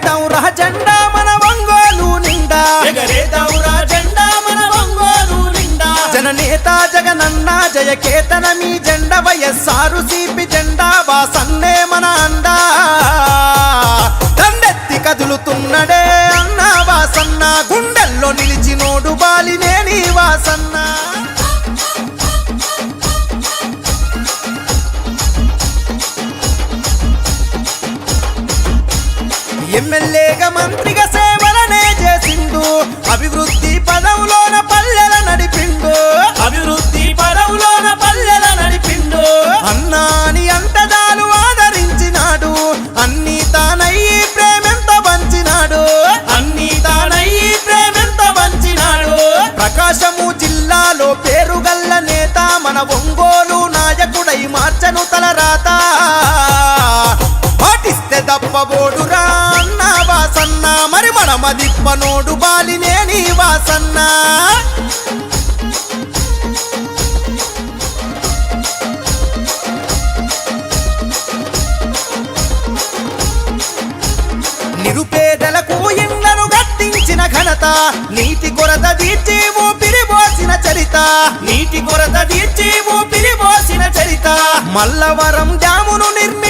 జెండా మన ఒంగోలు నిండా. ఎగరేదవురా జెండా మన ఒంగోలు నిండా. జననేత జగనన్న జయకేతన మీ జెండ వయస్సారు సిపి జెండా వాసన్నే మన అండా. దండెత్తి కదులుతున్నడే ఎమ్మెల్యేగా మంత్రిగా సేవలనే వాసన్న నిరుపేదలకు ఇండ్లను గట్టించిన ఘనత నీటి కొరత తీర్చి ఊపిరి చరిత. నీటి కొరత తీర్చి ఊపిరి చరిత. మల్లవరం డ్యామును నిర్మి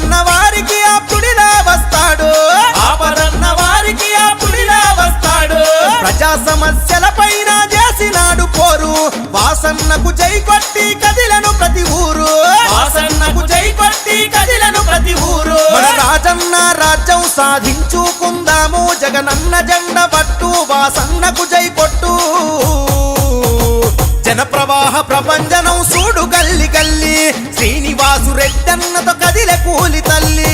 ప్రజా సమస్యలపైన చేసినాడు పోరు. వాసన్నకు జై కొట్టి కదిలను ప్రతి ఊరు. వాసన్నకు జై కొట్టి కదిలను ప్రతి ఊరు. రాజన్న రాజ్యం సాధించుకుందాము. జగనన్న జెండ పట్టు వాసన్నకు జై కొట్టు జనప్రవాహ ప్రపంచనం సూడు కల్లి కల్లి శ్రీనివాసు రెడ్డన్నతో కదిల కూలి తల్లి.